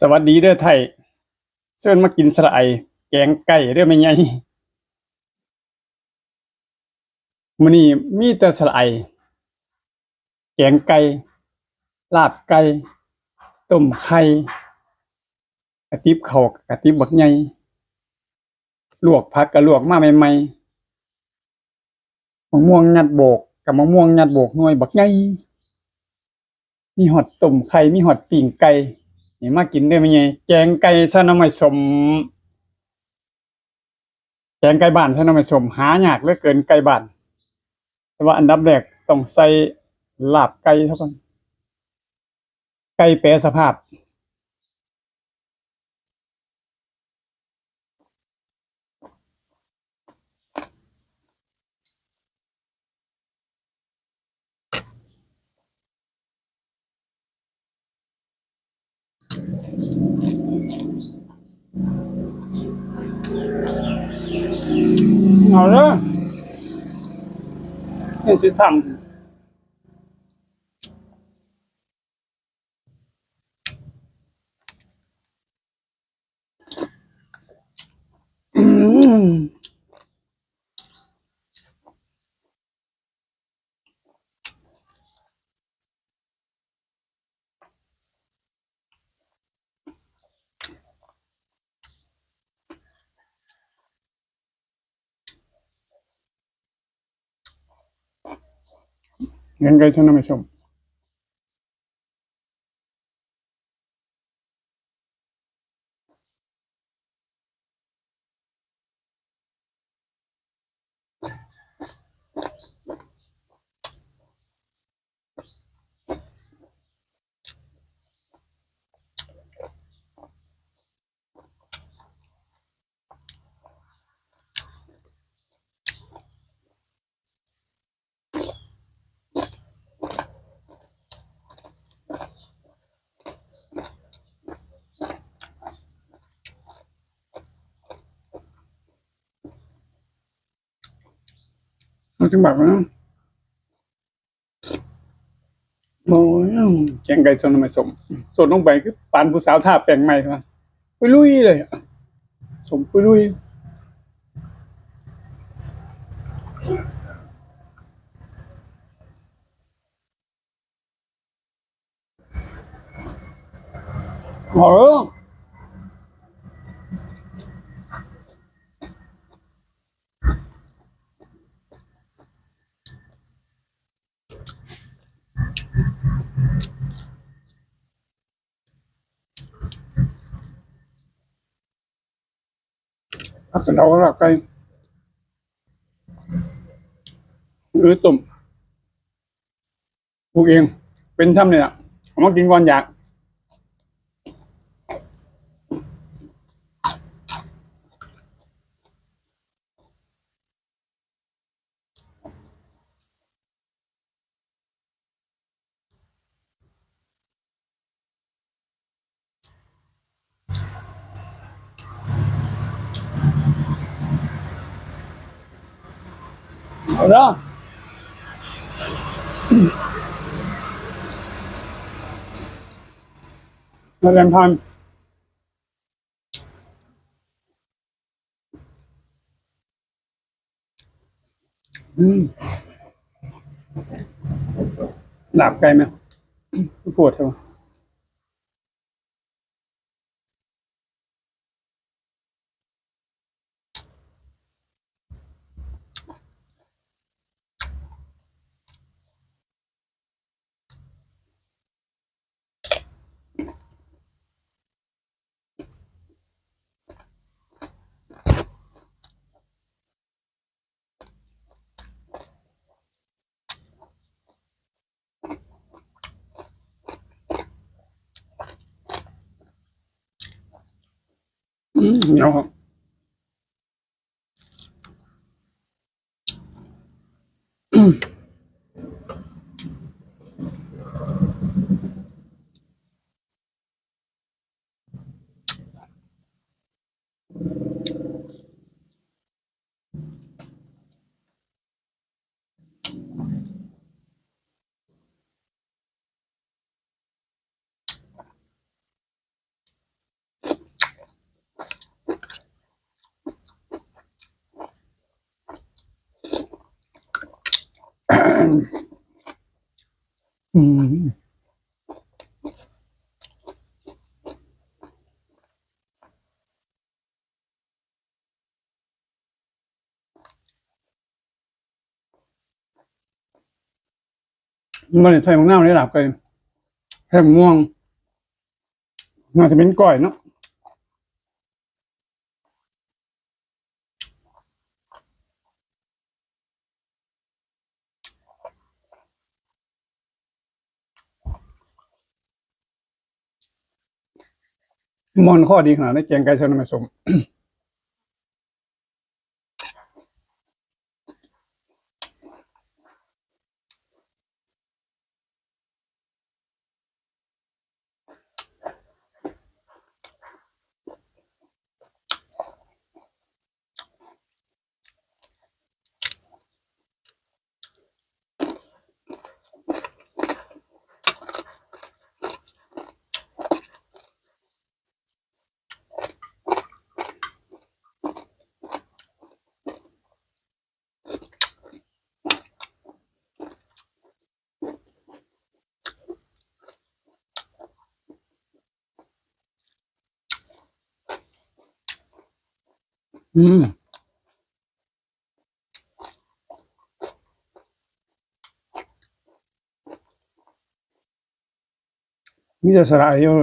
สวัสดีเด้อไทยเชิญมากินสละไอแกงไก่เด้อแม่ใหญ่มื้อนี้มีแต่สละไอแกงไก่ลาบไก่ต้มไข่กระติบเขากระติบบักใหญ่ลวกผักก็ลวกมาใหม่ๆมะม่วงยัดโบกกับมะม่วงยัดโบกหน่วยบักใหญ่มีฮอดต้มไข่มีฮอดปิ้งไก่ นี่มากินได้ไหมไงแกงไก่ซะน้ำมันสม แกงไก่บ้านซะน้ำมันสม หายากเหลือเกินไก่บ้าน แต่ว่าอันดับแรกต้องใส่ลาบไก่เท่ากันไก่แปรสภาพ เอาเลยนี่จะทำ เงินไก่ชนะไม่ชม มันถึงแบบนั้นโอ้ยแกงไก่ชนไมสมสดลงไปคือปานผู้สาวท่าแปลงใหม่ครับปุยลุยเลยสมปุยลุยโอ้ย ผักกระเราหลับไก่หรือตุ่มปลูกเอง เป็นช่ำเนี่ยเอามากินก่อนอยาก เอาเด้มาเรียนพันอืมหลับไกลไหมปวดใช่ไหมอืมเหนี ยวค อืมมันใส่มะนาวในหลับไปแค่ม่วงน่าจะเป็นก้อยเนาะ มอนข้อดีขนาดนี้แกงไก่ชนน้ำมันสม อืมมีแต่สระเดียว